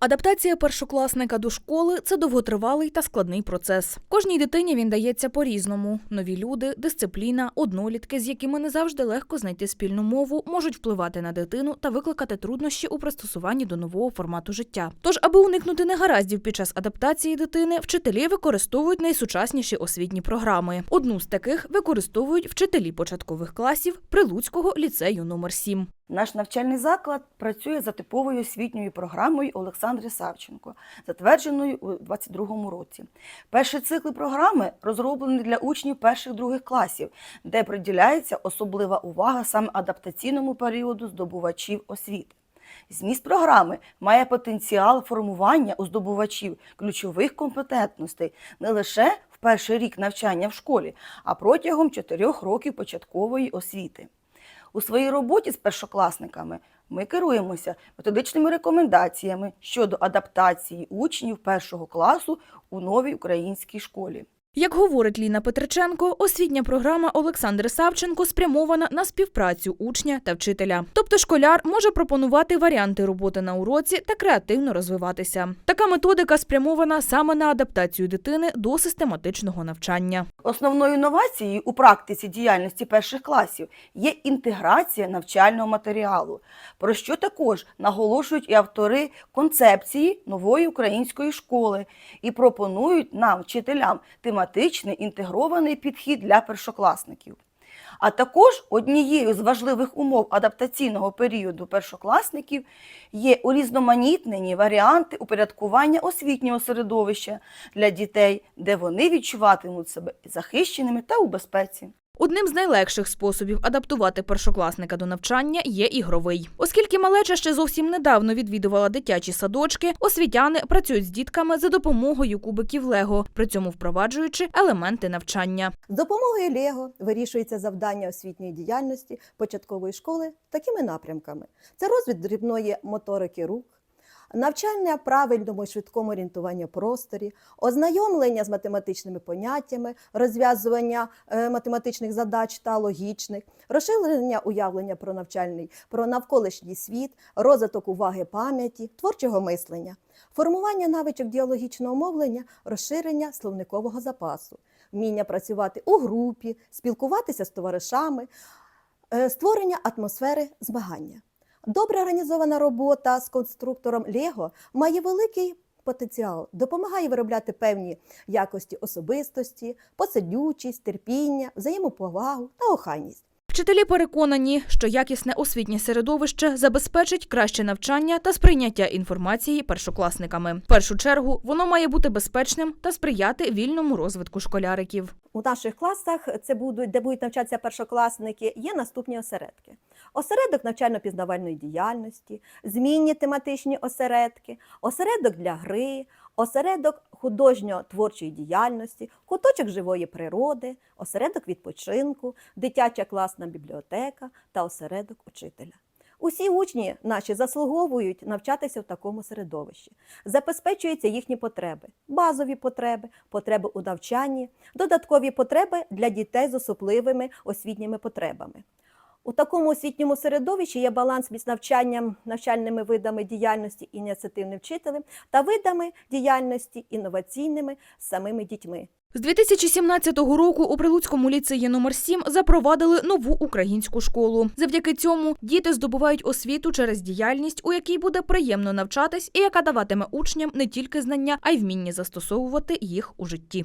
Адаптація першокласника до школи це довготривалий та складний процес. Кожній дитині він дається по-різному. Нові люди, дисципліна, однолітки, з якими не завжди легко знайти спільну мову, можуть впливати на дитину та викликати труднощі у пристосуванні до нового формату життя. Тож, аби уникнути негараздів під час адаптації дитини, вчителі використовують найсучасніші освітні програми. Одну з таких використовують вчителі початкових класів Прилуцького ліцею номер 7. Наш навчальний заклад працює за типовою освітньою програмою Олександри Савченко, затвердженою у 2022 році. Перші цикли програми розроблені для учнів перших-других класів, де приділяється особлива увага саме адаптаційному періоду здобувачів освіти. Зміст програми має потенціал формування у здобувачів ключових компетентностей не лише в перший рік навчання в школі, а протягом чотирьох років початкової освіти. У своїй роботі з першокласниками ми керуємося методичними рекомендаціями щодо адаптації учнів першого класу у новій українській школі. Як говорить Ліна Петриченко, освітня програма Олександри Савченко спрямована на співпрацю учня та вчителя. Тобто школяр може пропонувати варіанти роботи на уроці та креативно розвиватися. Така методика спрямована саме на адаптацію дитини до систематичного навчання. Основною інновацією у практиці діяльності перших класів є інтеграція навчального матеріалу, про що також наголошують і автори концепції нової української школи і пропонують нам, вчителям, тематичний інтегрований підхід для першокласників. А також однією з важливих умов адаптаційного періоду першокласників є урізноманітнені варіанти упорядкування освітнього середовища для дітей, де вони відчуватимуть себе захищеними та у безпеці. Одним з найлегших способів адаптувати першокласника до навчання є ігровий. Оскільки малеча ще зовсім недавно відвідувала дитячі садочки, освітяни працюють з дітками за допомогою кубиків Лего, при цьому впроваджуючи елементи навчання. З допомогою Лего вирішується завдання освітньої діяльності початкової школи такими напрямками: це розвід дрібної моторики рук, навчання правильному і швидкому орієнтуванню просторі, ознайомлення з математичними поняттями, розв'язування е, математичних задач та логічних, розширення уявлення про навчальний, про навколишній світ, розвиток уваги пам'яті, творчого мислення, формування навичок діалогічного мовлення, розширення словникового запасу, вміння працювати у групі, спілкуватися з товаришами, е, створення атмосфери змагання. Добре організована робота з конструктором Лего має великий потенціал, допомагає виробляти певні якості особистості, посидючість, терпіння, взаємоповагу та охайність. Вчителі переконані, що якісне освітнє середовище забезпечить краще навчання та сприйняття інформації першокласниками. В першу чергу воно має бути безпечним та сприяти вільному розвитку школяриків. У наших класах, це будуть, де будуть навчатися першокласники, є наступні осередки: осередок навчально-пізнавальної діяльності, змінні тематичні осередки, осередок для гри, осередок художньо-творчої діяльності, куточок живої природи, осередок відпочинку, дитяча класна бібліотека та осередок учителя. Усі учні наші заслуговують навчатися в такому середовищі. Забезпечуються їхні потреби, базові потреби, потреби у навчанні, додаткові потреби для дітей з особливими освітніми потребами. У такому освітньому середовищі є баланс між навчанням, навчальними видами діяльності ініціативним вчителем та видами діяльності інноваційними самими дітьми. З 2017 року у Прилуцькому ліцеї номер 7 запровадили нову українську школу. Завдяки цьому діти здобувають освіту через діяльність, у якій буде приємно навчатись, і яка даватиме учням не тільки знання, а й вміння застосовувати їх у житті.